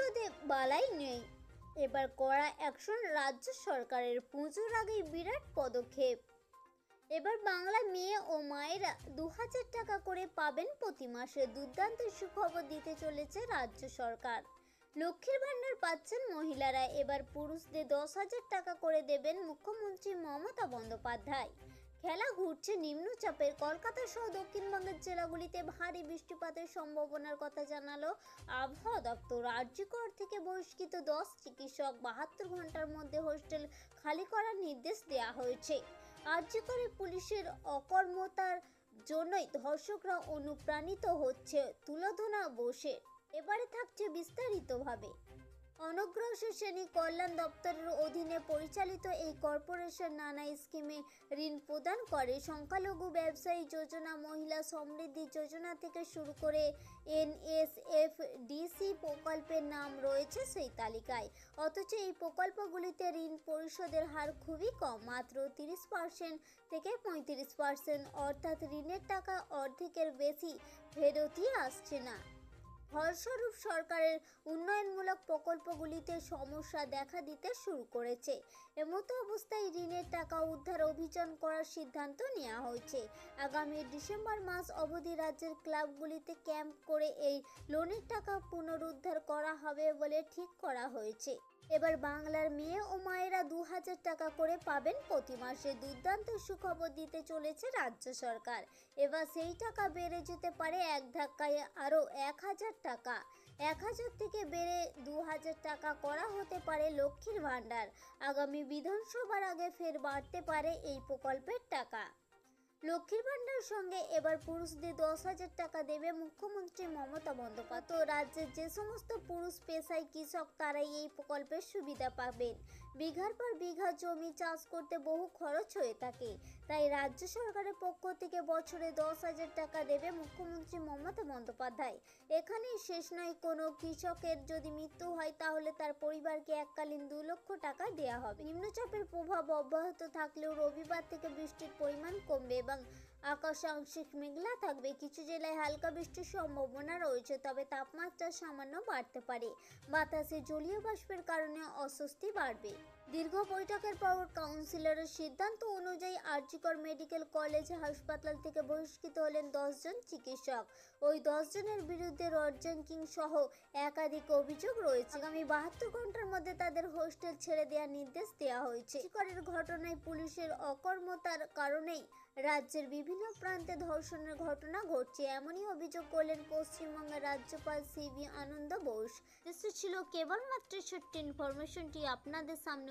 প্রতিশোধে বালাই নেই। এবার কড়া অ্যাকশন রাজ্য সরকারের পুজোর আগেই বিরাট পদক্ষেপ। এবার বাংলা মেয়ে ও মায়েরা দু হাজার টাকা করে পাবেন প্রতি মাসে দুর্দান্ত সুখবর দিতে চলেছে রাজ্য সরকার। লক্ষ্মীর ভাণ্ডার পাচ্ছেন মহিলারা। এবার পুরুষদের দশ হাজার টাকা করে দেবেন মুখ্যমন্ত্রী মমতা বন্দ্যোপাধ্যায়। খেলা ঘুরছে নিম্নচাপের কলকাতা সহ দক্ষিণবঙ্গের জেলাগুলিতে ভারী বৃষ্টিপাতের সম্ভাবনার কথা জানালো আবহাওয়া দপ্তর। রাজ্যকর থেকে বহিষ্কৃত দশ চিকিৎসক বাহাত্তর ঘণ্টার মধ্যে হোস্টেল খালি করার নির্দেশ দেওয়া হয়েছে। রাজ্যকরে পুলিশের অকর্মতার জন্যই ধর্ষকরা অনুপ্রাণিত হচ্ছে তুলোধনা বসে এবারে থাকছে বিস্তারিতভাবে। অনগ্রসর শ্রেণি কল্যাণ দপ্তরের অধীনে পরিচালিত এই কর্পোরেশন নানা স্কিমে ঋণ প্রদান করে। সংখ্যালঘু ব্যবসায়ী যোজনা, মহিলা সমৃদ্ধি যোজনা থেকে শুরু করে এনএসএফডিসি প্রকল্পের নাম রয়েছে সেই তালিকায়। অথচ এই প্রকল্পগুলিতে ঋণ পরিশোধের হার খুবই কম, মাত্র তিরিশ পার্সেন্ট থেকে পঁয়ত্রিশ পার্সেন্ট। অর্থাৎ ঋণের টাকা অর্ধেকের বেশি ফেরতই আসছে না। ফলস্বরূপ সরকারের উন্নয়নমূলক প্রকল্পগুলিতে সমস্যা দেখা দিতে শুরু করেছে। এমতো অবস্থায় ঋণের টাকা উদ্ধার অভিযান করার সিদ্ধান্ত নেওয়া হয়েছে। আগামী ডিসেম্বর মাস অবধি রাজ্যের ক্লাবগুলিতে ক্যাম্প করে এই লোনের টাকা পুনরুদ্ধার করা হবে বলে ঠিক করা হয়েছে। এবার বাংলার মেয়ে ও মায়েরা দু হাজার টাকা করে পাবেন প্রতি মাসে দুর্দান্ত সুখবর দিতে চলেছে রাজ্য সরকার। এবার সেই টাকা বেড়ে যেতে পারে এক ধাক্কায় আরও এক হাজার টাকা। এক হাজার থেকে বেড়ে দু হাজার টাকা করা হতে পারে লক্ষ্মীর ভাণ্ডার। আগামী বিধানসভার আগে ফের বাড়তে পারে এই প্রকল্পের টাকা। লক্ষ্মীর ভাণ্ডার সঙ্গে এবার পুরুষদের দশ হাজার টাকা দেবে মুখ্যমন্ত্রী মমতা বন্দ্যোপাধ্যায়। রাজ্যের যে সমস্ত পুরুষ পেশায় কৃষক, তারাই এই প্রকল্পের সুবিধা পাবেন। বিঘার পর বিঘা জমি চাষ করতে বহু খরচ হয়ে থাকে। তাই রাজ্য সরকারের পক্ষ থেকে বছরে দশ হাজার টাকা দেবে মুখ্যমন্ত্রী মমতা বন্দ্যোপাধ্যায়। এখানেই শেষ নয়, কোনো কৃষকের যদি মৃত্যু হয় তাহলে তার পরিবারকে এককালীন দু লক্ষ টাকা দেওয়া হবে। নিম্নচাপের প্রভাব অব্যাহত থাকলেও রবিবার থেকে বৃষ্টির পরিমাণ কমবে এবং আকাশ আংশিক মেঘলা থাকবে। কিছু জেলায় হালকা বৃষ্টির সম্ভাবনা রয়েছে, তবে তাপমাত্রা সামান্য বাড়তে পারে। বাতাসে জলীয় বাষ্পের কারণে অস্বস্তি বাড়বে। দীর্ঘ বৈঠকের পর কাউন্সিলরের সিদ্ধান্ত অনুযায়ী আরজিকর মেডিকেল কলেজ হাসপাতাল থেকে বহিষ্কৃত হলেন দশজন চিকিৎসক। ওই দশজনের বিরুদ্ধে রড জ্যাঙ্কিং সহ একাধিক অভিযোগ রয়েছে। আগামী বাহাত্তর ঘণ্টার মধ্যে তাদের হোস্টেল ছেড়ে দেওয়ার নির্দেশ দেওয়া হয়েছে। চিকরের ঘটনায় পুলিশের অকর্মতার কারণেই রাজ্যের বিভিন্ন প্রান্তে ধর্ষণের ঘটনা ঘটছে। এমনই অভিযোগ করলেন পশ্চিমবঙ্গের রাজ্যপাল সিবি আনন্দ বোস। দেশে ছিল কেবলমাত্র ছোট্ট ইনফরমেশনটি আপনাদের সামনে